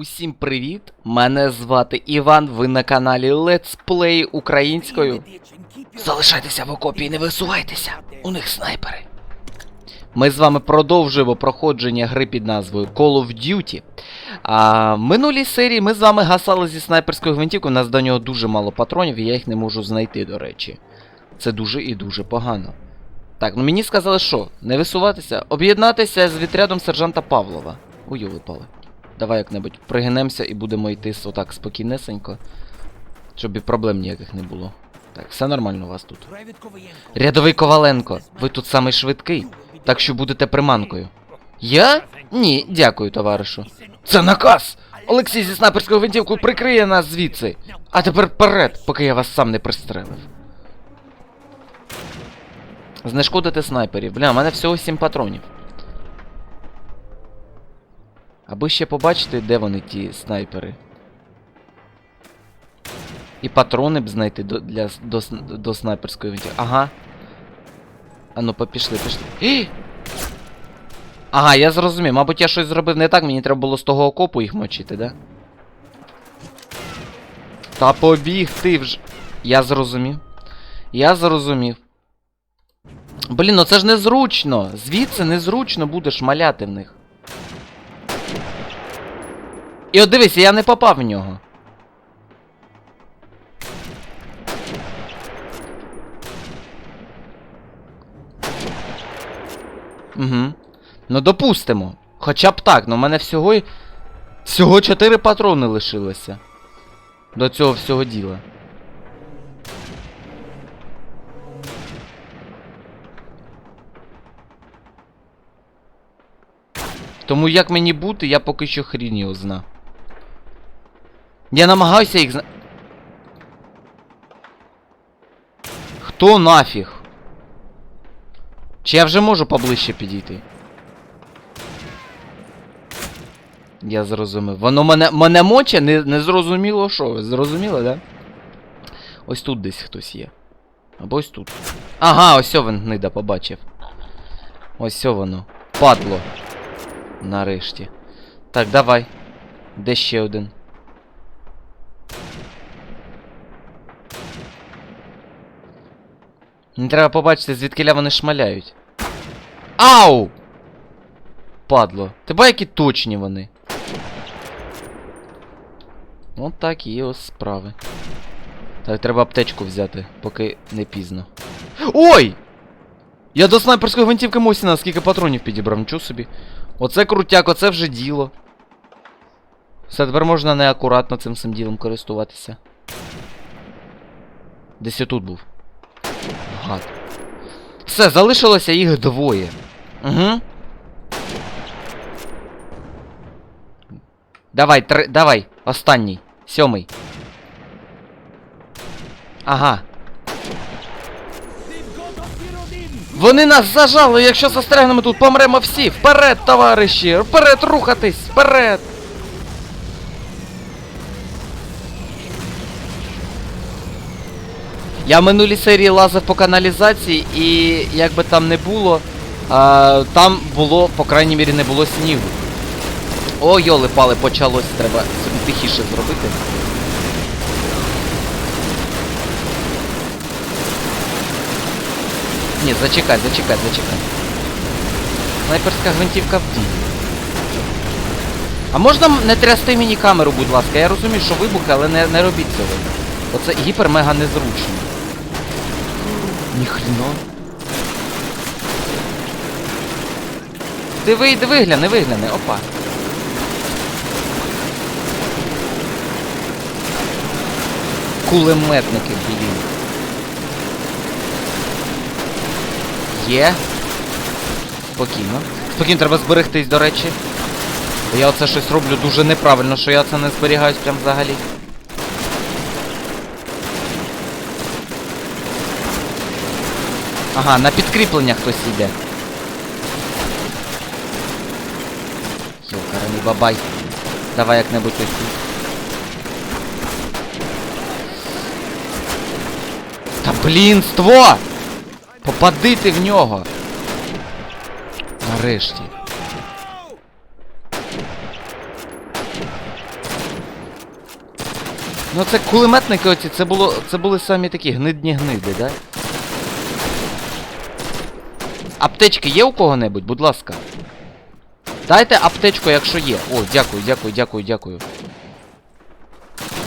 Усім привіт! Мене звати Іван. Ви на каналі Let's Play українською. Залишайтеся в окопі і не висувайтеся. У них снайпери. Ми з вами продовжуємо проходження гри під назвою Call of Duty. А, в минулій серії ми з вами гасали зі снайперською гвинтівкою. У нас до нього дуже мало патронів, і я їх не можу знайти, до речі. Це дуже і дуже погано. Так, ну мені сказали, що? Не висуватися, об'єднатися з відрядом сержанта Павлова. Ой, випали. Давай як-небудь пригинемося і будемо йти отак спокійнесенько. Щоб і проблем ніяких не було. Так, все нормально у вас тут. Рядовий Коваленко, ви тут самий швидкий, так що будете приманкою. Я? Ні, дякую, товаришу. Це наказ! Олексій зі снайперською гвинтівкою прикриє нас звідси. А тепер вперед, поки я вас сам не пристрелив. Знешкодити снайперів. Бля, у мене всього 7 патронів. Аби ще побачити, де вони ті снайпери. І патрони б знайти до, для, до, до снайперської винтівки. Ага. А ну, попішли, пішли. Ій! Ага, я зрозумів. Мабуть, я щось зробив не так, мені треба було з того окопу їх мочити, да? Та побіг ти вже. Я зрозумів. Я зрозумів. Блін, ну це ж незручно. Звідси незручно буде шмаляти в них. І от дивись, я не попав в нього. Угу. Ну допустимо. Хоча б так, ну в мене всього. Всього 4 патрони лишилося. До цього всього діла. Тому як мені бути, я поки що хрін його зна. Я намагаюся їх зна... Хто нафіг? Чи я вже можу поближче підійти? Я зрозумів. Воно мене, мене моче, не, не зрозуміло що. Ви да? Ось тут десь хтось є. Або ось тут. Ага, ось він гнида побачив. Ось воно. Падло. Нарешті. Так, давай. Де ще один? Мені треба побачити, звідкиля вони шмаляють. Ау! Падло. Ти ба які точні вони. От такі ось справи. Так, треба аптечку взяти, поки не пізно. Ой! Я до снайперської гвинтівки Мосіна скільки патронів підібрав, нічого собі. Оце крутяк, оце вже діло. Все, тепер можна неакуратно цим всім ділом користуватися. Десь отут був. Все, залишилося їх двоє. Угу. Давай, три, давай, останній. Сьомий. Ага. Вони нас зажали, якщо застрягнемо тут, помремо всі. Вперед, товариші! Вперед рухатись! Вперед! Я в минулій серії лазив по каналізації і як би там не було, а, там було, по крайній мірі, не було снігу. О, йоли пали, почалось, треба собі тихіше зробити. Ні, зачекай, зачекай, зачекай. Снайперська гвинтівка в дії. А можна не трясти мені камеру, будь ласка? Я розумію, що вибухи, але не, не робіть цього. Оце гіпер-мега незручно. Ніхрена. Диви, диви, гляни, вигляни, опа. Кулеметники, блін. Є. Спокійно. Спокійно, треба зберегтись, до речі. Я оце щось роблю дуже неправильно, що я це не зберігаюсь прям взагалі. Ага, на підкріплення хтось йде. Йокараний бабай. Давай як-небудь ось тут. Та блін, ство! Попади ти в нього! Нарешті. Ну це кулеметники оці, це було. Це були самі такі гнидні гниди, да? Аптечки є у кого-небудь, будь ласка. Дайте аптечку, якщо є. О, дякую, дякую, дякую, дякую.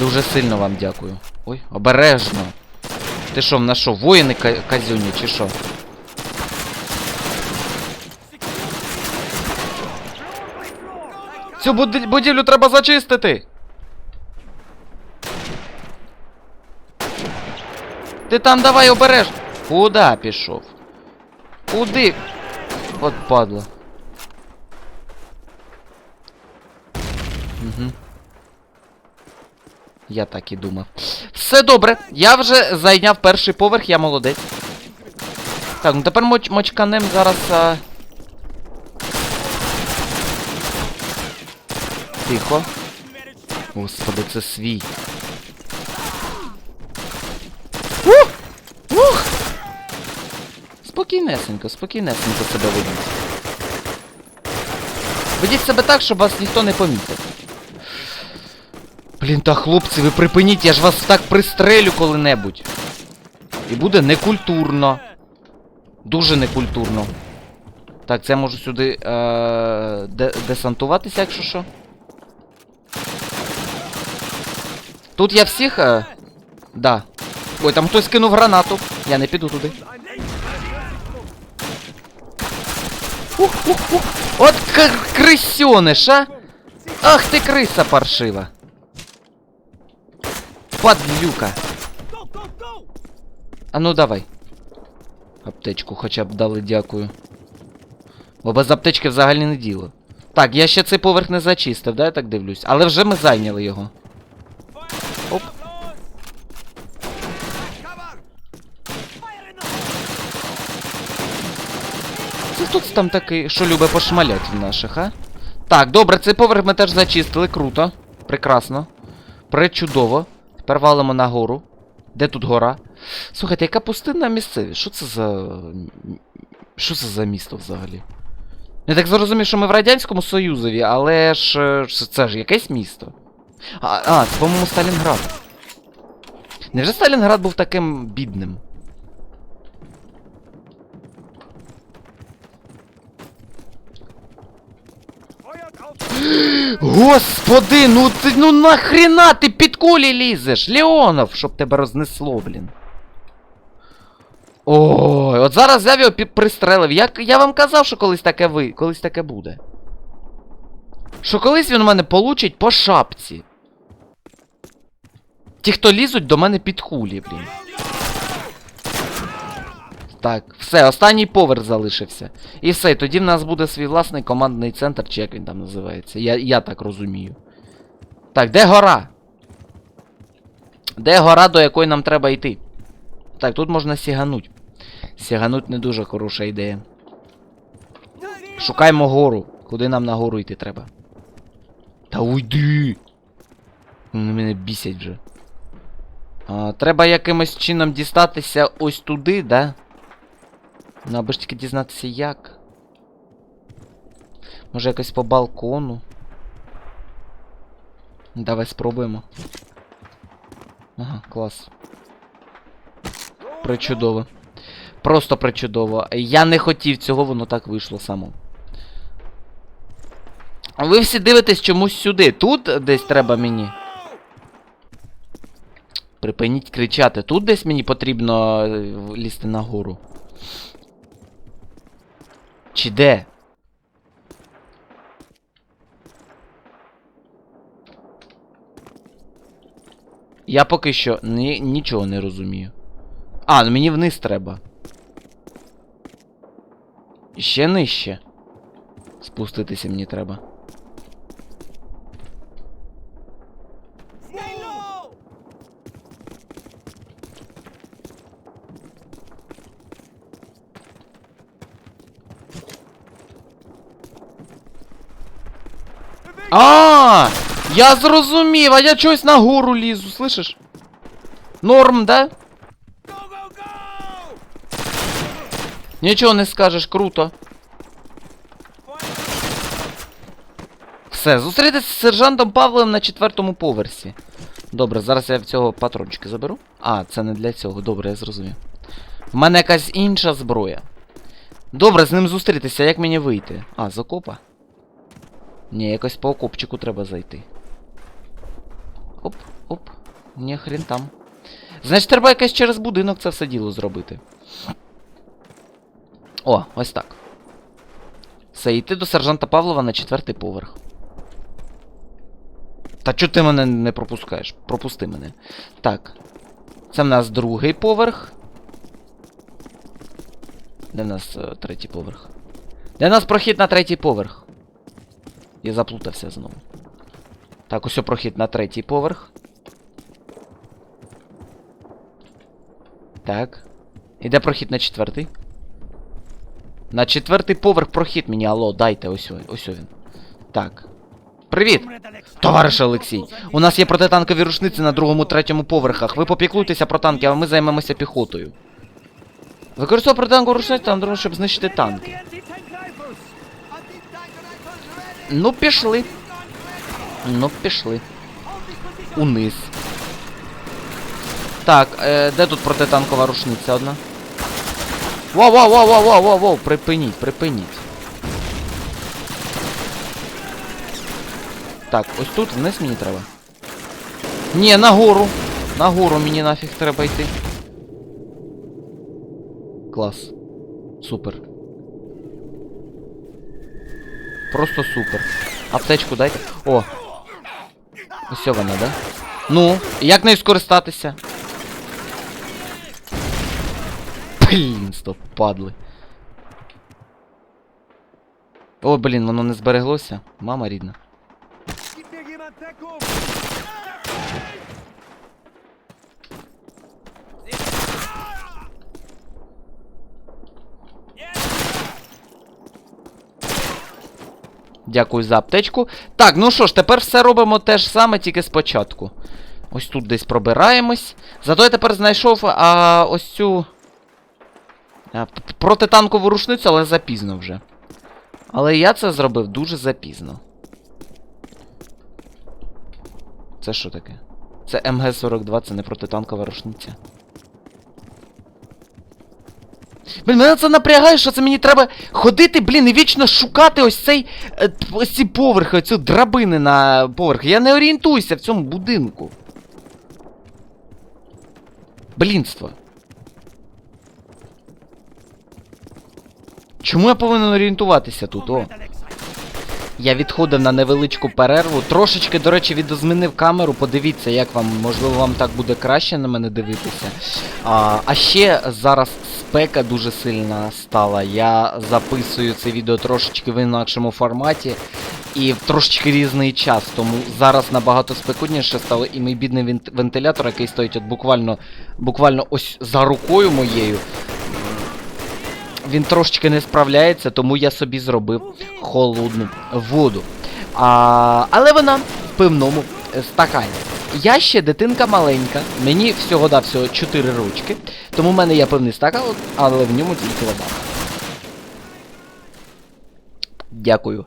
Дуже сильно вам дякую. Ой, обережно. Ти що, в що, воїни казюні, чи що? Цю будівлю треба зачистити! Ти там давай обережно. Куда пішов? Куди? От падла. Угу. Я так і думав. Все добре. Я вже зайняв перший поверх, я молодець. Так, ну тепер моч мочканем зараз. А... Тихо. Господи, це свій. Спокійнесенько, спокійнесенько себе ведіть. Ведіть себе так, щоб вас ніхто не помітив. Блін, та хлопці, ви припиніть, я ж вас так пристрелю коли-небудь. І буде некультурно. Дуже некультурно. Так, це я можу сюди е- де- десантуватися, якщо що. Тут я всіх. Е- да. Ой, там хтось кинув гранату. Я не піду туди. Ух, ух, ух. От к- крисьониш, а! Ах ти криса паршива. Падлюка. А ну давай. Аптечку хоча б дали, дякую. Бо без аптечки взагалі не діло. Так, я ще цей поверх не зачистив, да, я так дивлюсь. Але вже ми зайняли його. Оп. Тут там такий, що любить пошмалять в наших, а? Так, добре, цей поверх ми теж зачистили, круто. Прекрасно. Пречудово. Тепер валимо нагору. Де тут гора? Слухайте, яка пустинна місцевість? Що це за. Що це за місто взагалі? Я так зрозумів, що ми в Радянському Союзові, але ж Це ж якесь місто. А, а це, по-моєму, Сталінград. Невже Сталінград був таким бідним? Господи, ну ти ну нахрена ти під кулі лізеш, Леонов, щоб тебе рознесло, блін. Ой, от зараз взяв його пристрелив. Я, я вам казав, що колись таке ви, колись таке буде. Що колись він у мене получить по шапці. Ті, хто лізуть до мене під кулі, блін. Так, все, останній поверх залишився. І все, тоді в нас буде свій власний командний центр, чи як він там називається. Я, я так розумію. Так, де гора? Де гора, до якої нам треба йти? Так, тут можна сігануть. Сігануть не дуже хороша ідея. Шукаємо гору. Куди нам на гору йти треба? Та уйди! Вони мене бісять вже. А, треба якимось чином дістатися ось туди, да? Ну, аби ж тільки дізнатися як. Може якось по балкону. Давай спробуємо. Ага, клас. Причудово. Просто причудово. Я не хотів цього, воно так вийшло само. Ви всі дивитесь чомусь сюди. Тут десь треба мені. Припиніть кричати. Тут десь мені потрібно е, лізти нагору. Чи де? Я поки що ні, нічого не розумію. А, ну мені вниз треба. Ще нижче. Спуститися мені треба. А, я зрозумів, а я чогось на гору лізу, слышиш? Норм, да? Нічого не скажеш, круто. Все, зустрітися з сержантом Павлом на четвертому поверсі. Добре, зараз я в цього патрончики заберу. А, це не для цього. Добре, я зрозумів. В мене якась інша зброя. Добре, з ним зустрітися, як мені вийти? А, з окопа? Ні, якось по окопчику треба зайти. Оп, оп. Ні, хрен там. Значить, треба якось через будинок це все діло зробити. О, ось так. Все, йти до сержанта Павлова на четвертий поверх. Та чого ти мене не пропускаєш? Пропусти мене. Так. Це в нас другий поверх. Де в нас е, третій поверх? Де в нас прохід на третій поверх? Я заплутався знову. Так, ось прохід на третій поверх. Так. І де прохід на четвертий? На четвертий поверх прохід мені, алло, дайте, ось ось він. Так. Привіт! Товариш Олексій, у нас є протитанкові рушниці на другому третьому поверхах. Ви попіклуйтеся про танки, а ми займемося піхотою. Використовуй протитанкову рушницю другому, щоб знищити танки. Ну, пішли. Ну, пішли. Униз. Так, е, де тут протитанкова рушниця одна? Воу, воу, воу, воу, воу, воу, воу, припиніть, припиніть. Так, ось тут вниз мені треба. Ні, нагору. Нагору мені нафіг треба йти. Клас. Супер. Просто супер. Аптечку дайте. О! Ось вона, да? Ну, як нею скористатися? Блін, стоп, падли. О, блін, воно не збереглося. Мама рідна. Дякую за аптечку. Так, ну що ж, тепер все робимо те ж саме, тільки спочатку. Ось тут десь пробираємось. Зато я тепер знайшов а, ось цю. А, протитанкову рушницю, але запізно вже. Але я це зробив дуже запізно. Це що таке? Це МГ-42, це не протитанкова рушниця. Блін, мене це напрягає, що це мені треба ходити, блін, і вічно шукати ось цей. е, ось ці поверхи, оцю драбини на поверх. Я не орієнтуюся в цьому будинку. Блінство. Чому я повинен орієнтуватися тут? О. Я відходив на невеличку перерву. Трошечки, до речі, відозмінив камеру. Подивіться, як вам, можливо, вам так буде краще на мене дивитися. А, а ще зараз спека дуже сильна стала. Я записую це відео трошечки в інакшому форматі і в трошечки різний час. Тому зараз набагато спекутніше стало, і мій бідний вент- вентилятор, який стоїть от буквально, буквально ось за рукою моєю. Він трошечки не справляється, тому я собі зробив холодну воду. А, але вона в пивному е, стакані. Я ще дитинка маленька, мені всього да всього 4 ручки, тому в мене є пивний стакан, але в ньому тільки вода. Дякую.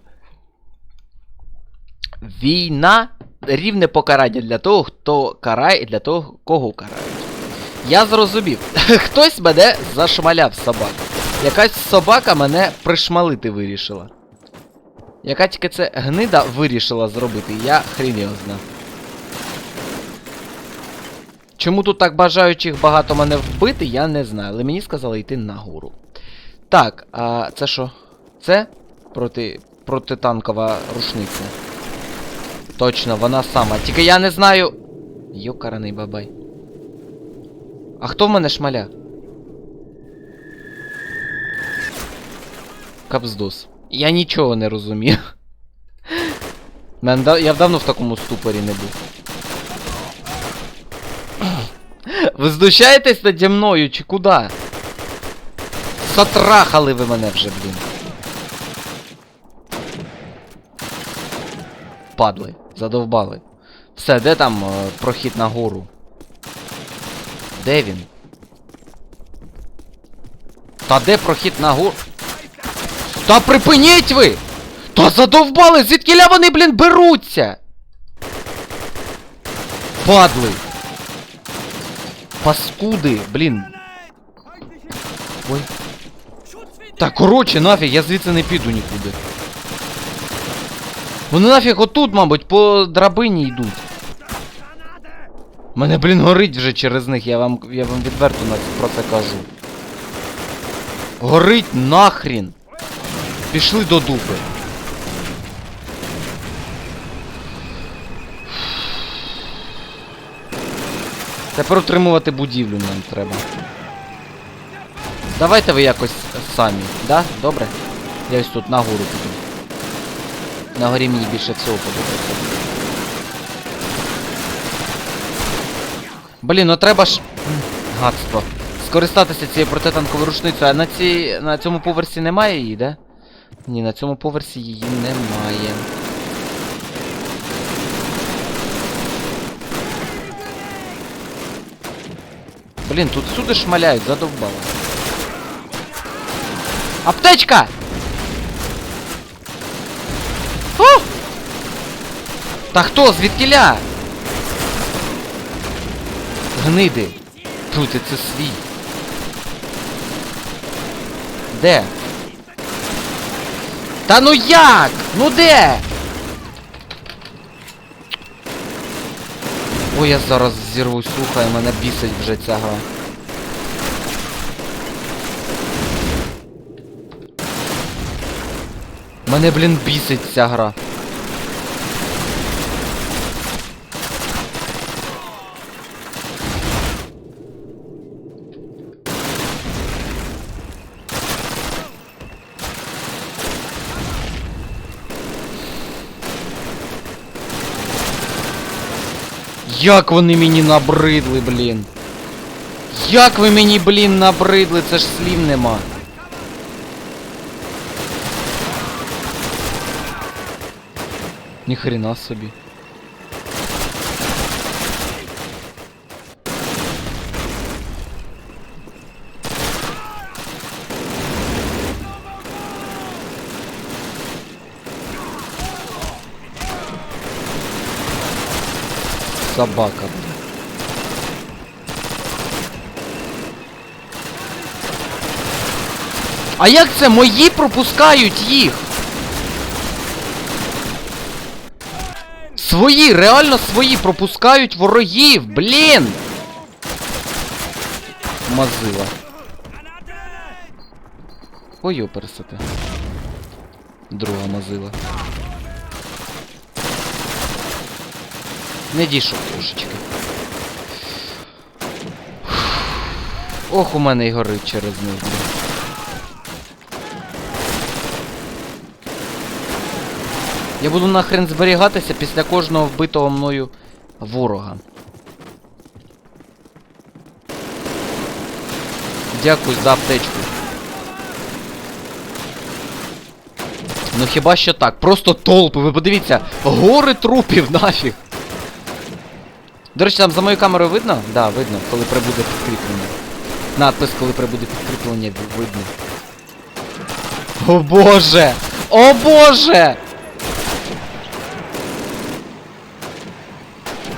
Війна рівне покарання для того, хто карає, і для того, кого карають. Я зрозумів. Хтось мене зашмаляв собака. Якась собака мене пришмалити вирішила. Яка тільки це гнида вирішила зробити, я хрін. Чому тут так бажаючих багато мене вбити, я не знаю, але мені сказали йти нагору. Так, а це що? Це проти... протитанкова рушниця. Точно, вона сама. Тільки я не знаю. Йокараний бабай. А хто в мене шмаля? Капздос. Я нічого не розумію. Я давно в такому ступорі не був. Ви знущаєтесь наді мною чи куди? Затрахали ви мене вже, блін. Падли, задовбали. Все, де там е, прохід на гору? Де він? Та де прохід на гору? Та припиніть ви! Та задовбали! Звідкіля вони, блін, беруться? Падли! Паскуди, блін. Ой. Так, коротше, нафіг, я звідси не піду нікуди. Вони нафіг отут, мабуть, по драбині йдуть. Мене, блін, горить вже через них, я вам, я вам відверто на про це кажу. Горить нахрін. Пішли до дупи. Тепер утримувати будівлю нам треба. Давайте ви якось самі, да? Добре? Я ось тут нагору піду. На горі мені більше всього подобається. Блін, ну треба ж. Гадство. Скористатися цією протитанковою рушницею, а на цій. на цьому поверсі немає її, да? Ні, на цьому поверсі її немає. Блін, тут всюди шмаляють, задовбало. Аптечка! О! Та хто? Звідкіля? Гниди. Тут це свій. Де? Та ну як? Ну де? Ой, я зараз зірвусь, слухай, мене бісить вже ця гра. Мене, блін, бісить ця гра. Як вони мені набридли, блін. Як ви мені, блін, набридли, це ж слів нема. Ніхрена собі. Собака. А як це мої пропускають їх? Свої, реально свої пропускають ворогів, блін! Мазила. Ой, йо. Друга мазила. Не дійшов трошечки. Ох, у мене й горить через них. Я буду нахрен зберігатися після кожного вбитого мною ворога. Дякую за аптечку. Ну хіба що так, просто толпи, ви подивіться, гори трупів нафіг. До речі, там за моєю камерою видно? Да, видно, коли прибуде підкріплення. Надпис, коли прибуде підкріплення, видно. О боже! О боже!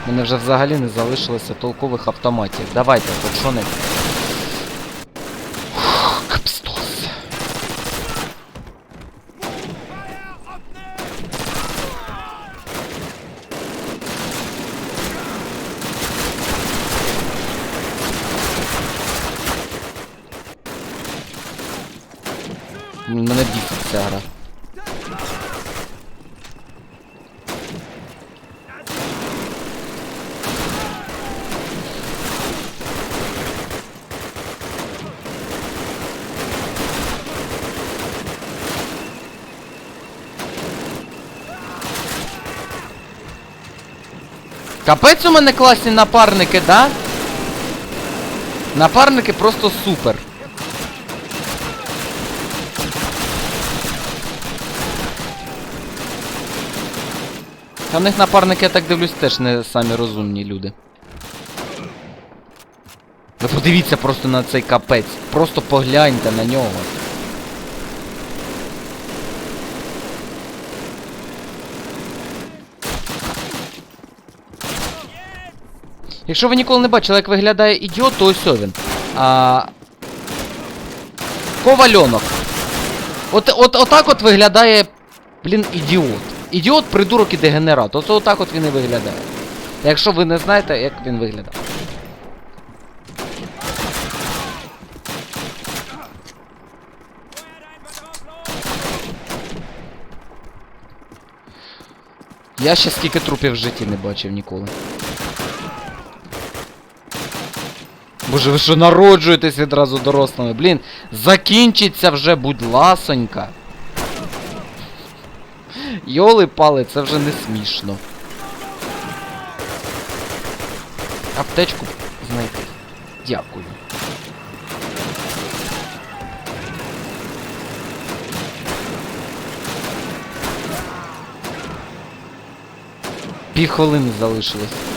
Мене вже взагалі не залишилося толкових автоматів. Давайте, хоч що не. Мене бісить ця гра. Капець у мене класні напарники, да? Напарники просто супер. Та в них напарники, я так дивлюсь, теж не самі розумні люди. Ви подивіться просто на цей капець. Просто погляньте на нього. Якщо ви ніколи не бачили, як виглядає ідіот, то ось він. А... Ковальонок. От, от, отак от виглядає, блін, ідіот. Ідіот, придурок і дегенерат. Оце отак от він і виглядає. Якщо ви не знаєте, як він виглядає. Я ще скільки трупів в житті не бачив ніколи. Боже, ви що народжуєтесь відразу дорослими? Блін, закінчиться вже, будь ласонька. Йоли пали, це вже не смішно. Аптечку знайти. Дякую. Пів хвилини залишилось.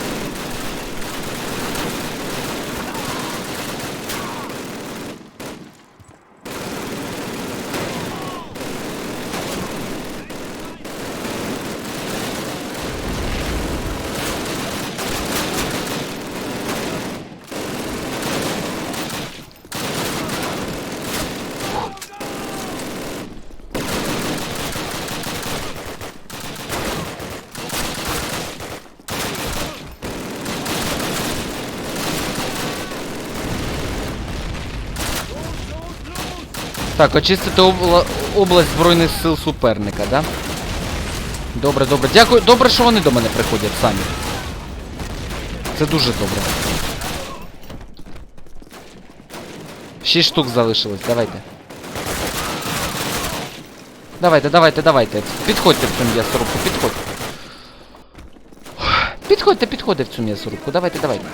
Так, очистити обла... область Збройних сил суперника, да? Добре, добре. Дякую. Добре, що вони до мене приходять самі. Це дуже добре. Шість штук залишилось, давайте. Давайте, давайте, давайте. Підходьте в цю м'ясорубку, підходьте. Підходьте, підходьте в цю м'ясорубку. Давайте, давайте.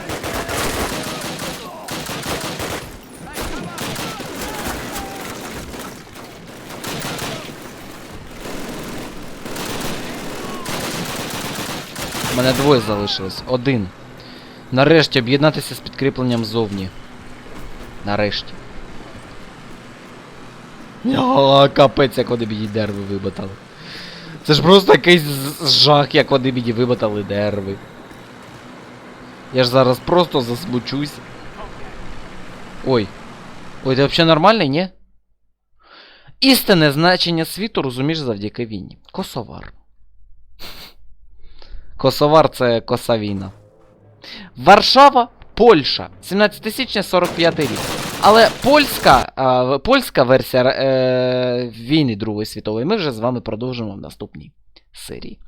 У мене двоє залишилось. Один. Нарешті об'єднатися з підкріпленням ззовні. Нарешті. А, капець, як вони мені дерви виботали. Це ж просто якийсь жах, як вони мені виботали дерви. Я ж зараз просто засмучусь. Ой. Ой, ти взагалі нормальний, ні? Істинне значення світу розумієш завдяки війні. Косовар. Косовар це коса війна. Варшава, Польща. 17 січня 45 рік. Але польська, а, польська версія е, війни Другої світової ми вже з вами продовжимо в наступній серії.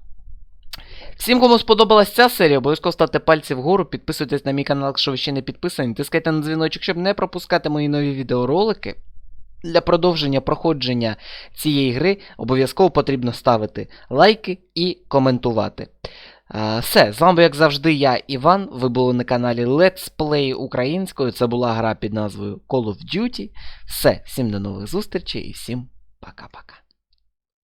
Всім, кому сподобалась ця серія, обов'язково ставте пальці вгору, підписуйтесь на мій канал, якщо ви ще не підписані, тискайте на дзвіночок, щоб не пропускати мої нові відеоролики. Для продовження проходження цієї гри обов'язково потрібно ставити лайки і коментувати. Е, Все, з вами, як завжди, я, Іван. Ви були на каналі Let's Play українською. Це була гра під назвою Call of Duty. Все, всім до нових зустрічей і всім пока-пока.